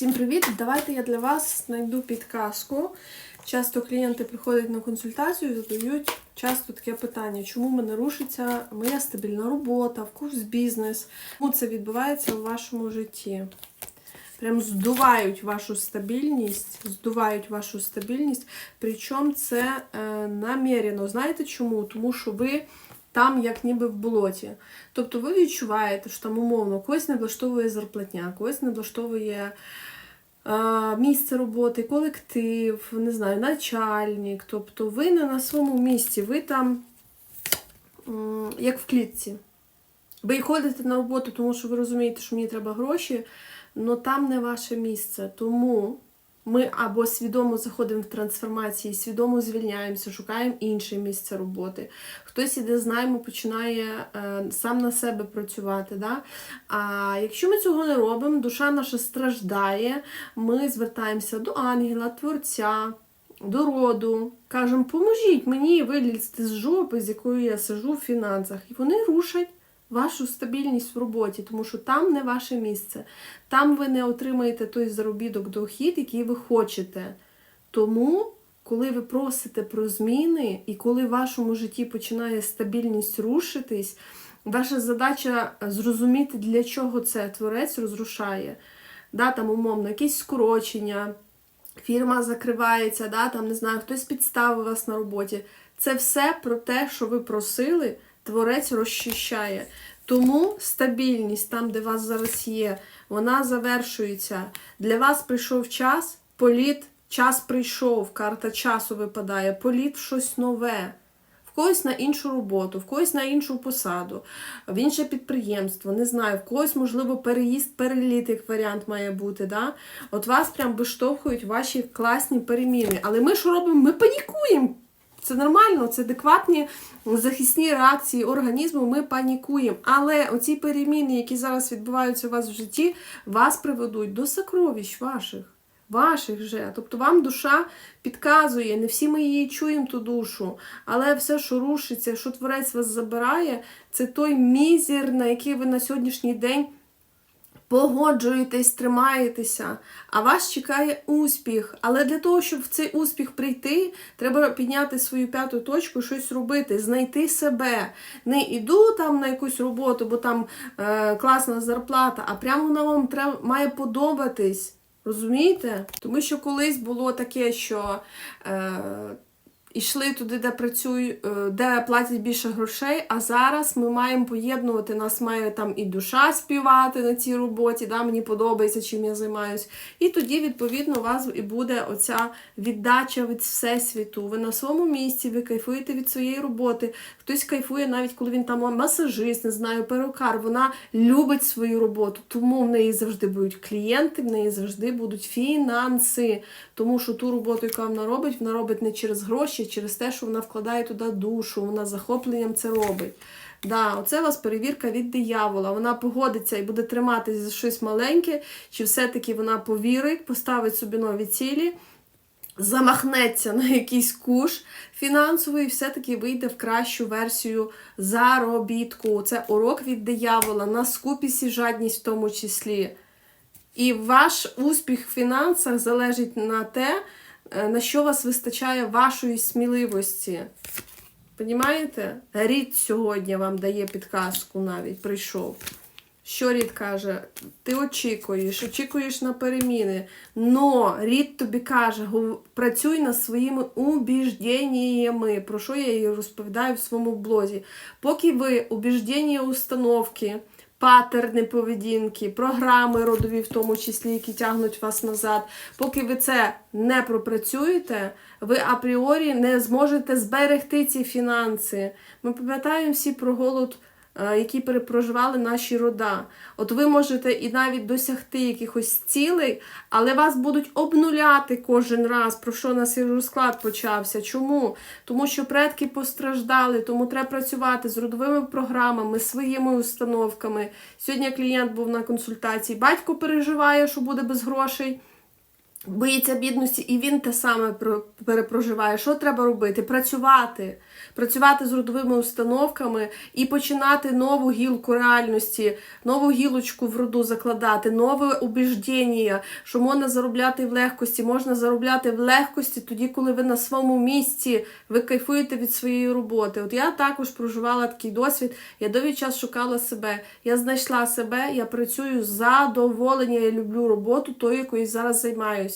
Всім привіт! Давайте я для вас знайду підказку. Часто клієнти приходять на консультацію і задають часто таке питання, чому в мене рушиться моя стабільна робота, вкус бізнес. Чому це відбувається у вашому житті? Прям здувають вашу стабільність, здувають вашу стабільність. Причому це е, намірено. Знаєте чому? Тому що ви там, як ніби в болоті. Тобто ви відчуваєте, що там умовно когось не влаштовує зарплатня, когось не влаштовує місце роботи, колектив, не знаю, начальник. Тобто ви не на своєму місці, ви там як в клітці. Ви ходите на роботу, тому що ви розумієте, що мені треба гроші, але там не ваше місце. Тому ми або свідомо заходимо в трансформації, свідомо звільняємося, шукаємо інше місце роботи. Хтось іде з найму, починає е, сам на себе працювати. Да? А якщо ми цього не робимо, душа наша страждає, ми звертаємося до ангела, творця. До роду, кажемо, поможіть мені вилізти з жопи, з якою я сижу в фінансах. І вони рушать вашу стабільність в роботі, тому що там не ваше місце. Там ви не отримаєте той заробіток дохід, який ви хочете. Тому, коли ви просите про зміни, і коли в вашому житті починає стабільність рушитись, ваша задача зрозуміти, для чого це творець розрушає. Да, там, умовно, якісь скорочення, фірма закривається, да, там, не знаю, хтось підставив вас на роботі. Це все про те, що ви просили, творець розчищає. Тому стабільність там, де вас зараз є, вона завершується. Для вас прийшов час, політ, час прийшов, карта часу випадає, політ в щось нове. В когось на іншу роботу, в когось на іншу посаду, в інше підприємство, не знаю, в когось, можливо, переїзд, переліт, як варіант має бути. Да? От вас прям виштовхують ваші класні переміни. Але ми що робимо? Ми панікуємо. Це нормально, це адекватні захисні реакції організму, ми панікуємо. Але оці переміни, які зараз відбуваються у вас в житті, вас приведуть до сокровищ ваших. Ваших же. Тобто вам душа підказує, не всі ми її чуємо, ту душу, але все, що рушиться, що творець вас забирає, це той мізер, на який ви на сьогоднішній день погоджуєтесь, тримаєтеся, а вас чекає успіх. Але для того, щоб в цей успіх прийти, треба підняти свою п'яту точку, щось робити, знайти себе. Не іду там на якусь роботу, бо там е, класна зарплата, а прямо вона вам треба, має подобатись. Розумієте? Тому що колись було таке, що е, йшли туди, де працюють, е, де платять більше грошей, а зараз ми маємо поєднувати, нас має там і душа співати на цій роботі, да, мені подобається, чим я займаюсь. І тоді, відповідно, у вас і буде оця віддача від всесвіту. Ви на своєму місці, ви кайфуєте від своєї роботи. Хтось кайфує, навіть коли він там масажист, не знаю, перукар. Вона любить свою роботу, тому в неї завжди будуть клієнти, в неї завжди будуть фінанси. Тому що ту роботу, яку вона робить, вона робить не через гроші, а через те, що вона вкладає туди душу, вона захопленням це робить. Да, Оце у вас перевірка від диявола. Вона погодиться і буде триматись за щось маленьке, чи все-таки вона повірить, поставить собі нові цілі, замахнеться на якийсь куш фінансовий, і все-таки вийде в кращу версію заробітку. Це урок від диявола, на скупість і жадність в тому числі. І ваш успіх в фінансах залежить на те, на що вас вистачає вашої сміливості. Понімаєте? Рід сьогодні вам дає підказку навіть, прийшов. Що рід каже? Ти очікуєш, очікуєш на переміни. Но рід тобі каже, працюй над своїми убіжденнями, про що я і розповідаю в своєму блозі. Поки ви убіждення установки, патерни поведінки, програми родові, в тому числі, які тягнуть вас назад, поки ви це не пропрацюєте, ви апріорі не зможете зберегти ці фінанси. Ми пам'ятаємо всі про голод які перепроживали наші рода. От ви можете і навіть досягти якихось цілей, але вас будуть обнуляти кожен раз, про що нас і розклад почався. Чому? Тому що предки постраждали, тому треба працювати з родовими програмами, своїми установками. Сьогодні клієнт був на консультації, батько переживає, що буде без грошей. Боїться бідності, і він те саме про- перепроживає. Що треба робити? Працювати. Працювати з родовими установками і починати нову гілку реальності, нову гілочку в роду закладати, нове убіждення, що можна заробляти в легкості, можна заробляти в легкості тоді, коли ви на своєму місці, ви кайфуєте від своєї роботи. От я також проживала такий досвід, я довгий час шукала себе. Я знайшла себе, я працюю з задоволення, я люблю роботу, тою, якою зараз займаюся.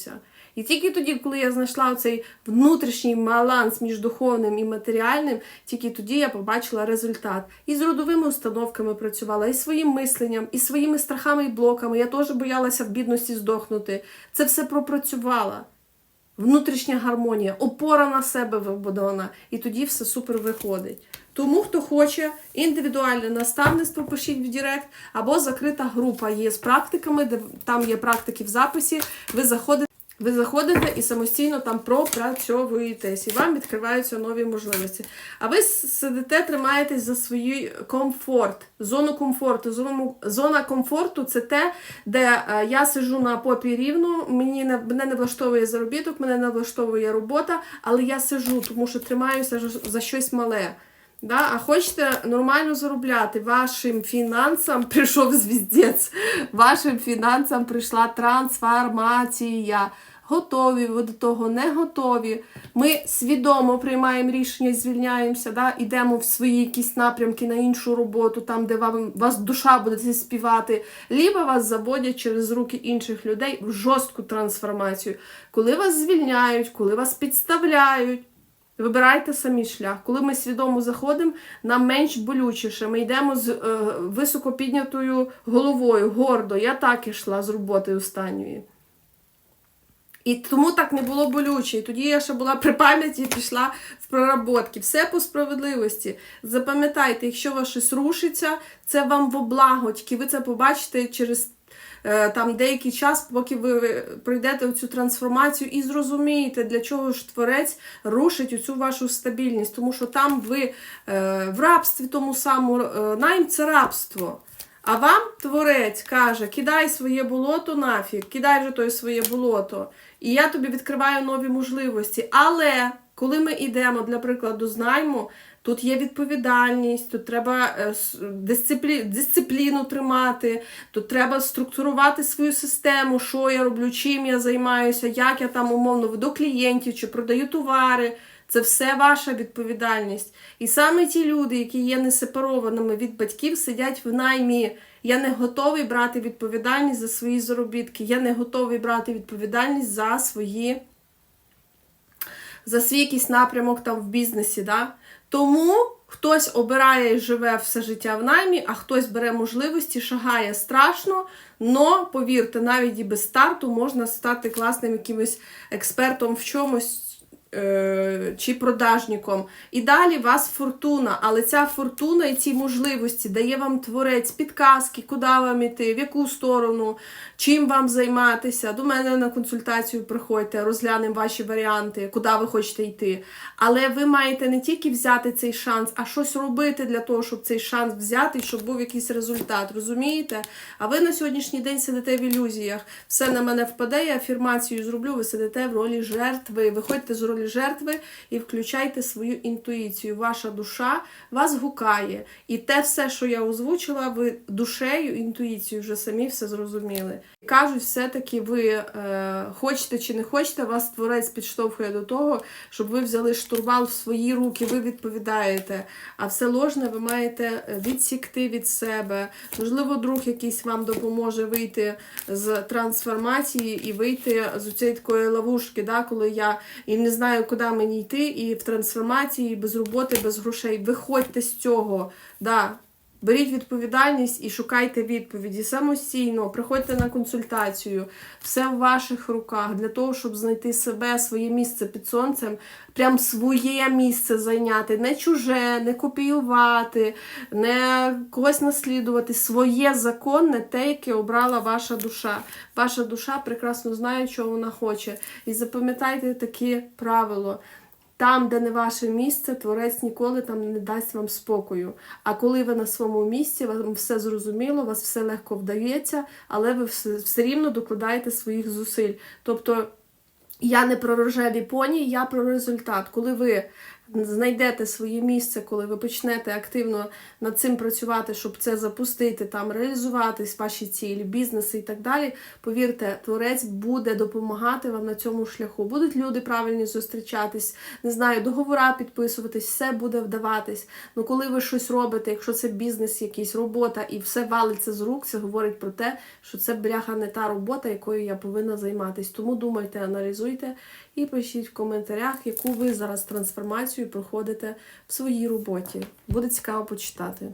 І тільки тоді, коли я знайшла цей внутрішній баланс між духовним і матеріальним, тільки тоді я побачила результат. І з родовими установками працювала, і своїм мисленням, і своїми страхами і блоками. Я теж боялася в бідності здохнути. Це все пропрацювала. Внутрішня гармонія, опора на себе вибудована, і тоді все супер виходить. Тому, хто хоче індивідуальне наставництво, пишіть в Директ, або закрита група є з практиками, де там є практики в записі. Ви заходите. Ви заходите і самостійно там пропрацьовуєтесь, і вам відкриваються нові можливості. А ви сидите, тримаєтесь за свій комфорт, зону комфорту. Зону, зона комфорту це те, де е, я сиджу на попі рівно, мені не, мене не влаштовує заробіток, мене не влаштовує робота, але я сиджу, тому що тримаюся за щось мале. Да? А хочете нормально заробляти, вашим фінансам прийшов звіздець, вашим фінансам прийшла трансформація. Готові ви до того, не готові. Ми свідомо приймаємо рішення, звільняємося, да? йдемо в свої якісь напрямки на іншу роботу, там, де вам вас душа буде співати, либо вас заводять через руки інших людей в жорстку трансформацію. Коли вас звільняють, коли вас підставляють. Вибирайте самі шлях. Коли ми свідомо заходимо, нам менш болючіше. Ми йдемо з е, високо головою, гордо. Я так ішла з роботи останньої. І тому так не було болюче. І тоді я ще була при пам'яті і пішла в проработки. Все по справедливості. Запам'ятайте, якщо вас щось рушиться, це вам во благо. Тільки ви це побачите через е, там деякий час, поки ви пройдете цю трансформацію і зрозумієте, для чого ж творець рушить цю вашу стабільність. Тому що там ви е, в рабстві тому самому е, найм це рабство. А вам творець каже: кидай своє болото нафіг, кидай вже той своє болото. І я тобі відкриваю нові можливості. Але коли ми йдемо, для прикладу, з найму, тут є відповідальність, тут треба е, дисциплі... дисципліну тримати, тут треба структурувати свою систему, що я роблю, чим я займаюся, як я там умовно веду клієнтів чи продаю товари. Це все ваша відповідальність. І саме ті люди, які є несепарованими від батьків, сидять в наймі. Я не готовий брати відповідальність за свої заробітки. Я не готовий брати відповідальність за свої за свій якийсь напрямок там в бізнесі. Да? Тому хтось обирає і живе все життя в наймі, а хтось бере можливості, шагає страшно. Но повірте, навіть і без старту можна стати класним якимось експертом в чомусь. Е, Чи продажником. І далі вас фортуна, але ця фортуна і ці можливості дає вам творець підказки, куди вам іти, в яку сторону, чим вам займатися. До мене на консультацію приходьте, розглянемо ваші варіанти, куди ви хочете йти. Але ви маєте не тільки взяти цей шанс, а щось робити для того, щоб цей шанс взяти, щоб був якийсь результат. Розумієте? А ви на сьогоднішній день сидите в ілюзіях. Все на мене впаде, я афірмацію зроблю, ви сидите в ролі жертви. Виходьте з ролі жертви і включайте свою інтуїцію. Ваша душа вас гукає. І те все, що я озвучила, ви душею, інтуїцією вже самі все зрозуміли. Кажуть, все-таки ви е, хочете чи не хочете, вас творець підштовхує до того, щоб ви взяли штурвал в свої руки, ви відповідаєте. А все ложне ви маєте е, відсікти від себе. Можливо, друг якийсь вам допоможе вийти з трансформації і вийти з цієї такої ловушки, да, коли я і не знаю, куди мені йти, і в трансформації, і без роботи, без грошей. Виходьте з цього. Да. Беріть відповідальність і шукайте відповіді самостійно, приходьте на консультацію. Все в ваших руках для того, щоб знайти себе, своє місце під сонцем, прям своє місце зайняти, не чуже, не копіювати, не когось наслідувати. Своє законне, те, яке обрала ваша душа. Ваша душа прекрасно знає, що вона хоче. І запам'ятайте таке правило. Там, де не ваше місце, творець ніколи там не дасть вам спокою. А коли ви на своєму місці, вам все зрозуміло, вас все легко вдається, але ви все, все рівно докладаєте своїх зусиль. Тобто я не про рожеві поні, я про результат. Коли ви знайдете своє місце, коли ви почнете активно над цим працювати, щоб це запустити, там реалізуватись, ваші цілі, бізнеси і так далі. Повірте, творець буде допомагати вам на цьому шляху. Будуть люди правильні зустрічатись, не знаю, договора підписуватись, все буде вдаватись. Ну коли ви щось робите, якщо це бізнес, якийсь робота, і все валиться з рук, це говорить про те, що це бляха не та робота, якою я повинна займатися. Тому думайте, аналізуйте і пишіть в коментарях, яку ви зараз трансформацію проходите в своїй роботі. Буде цікаво почитати.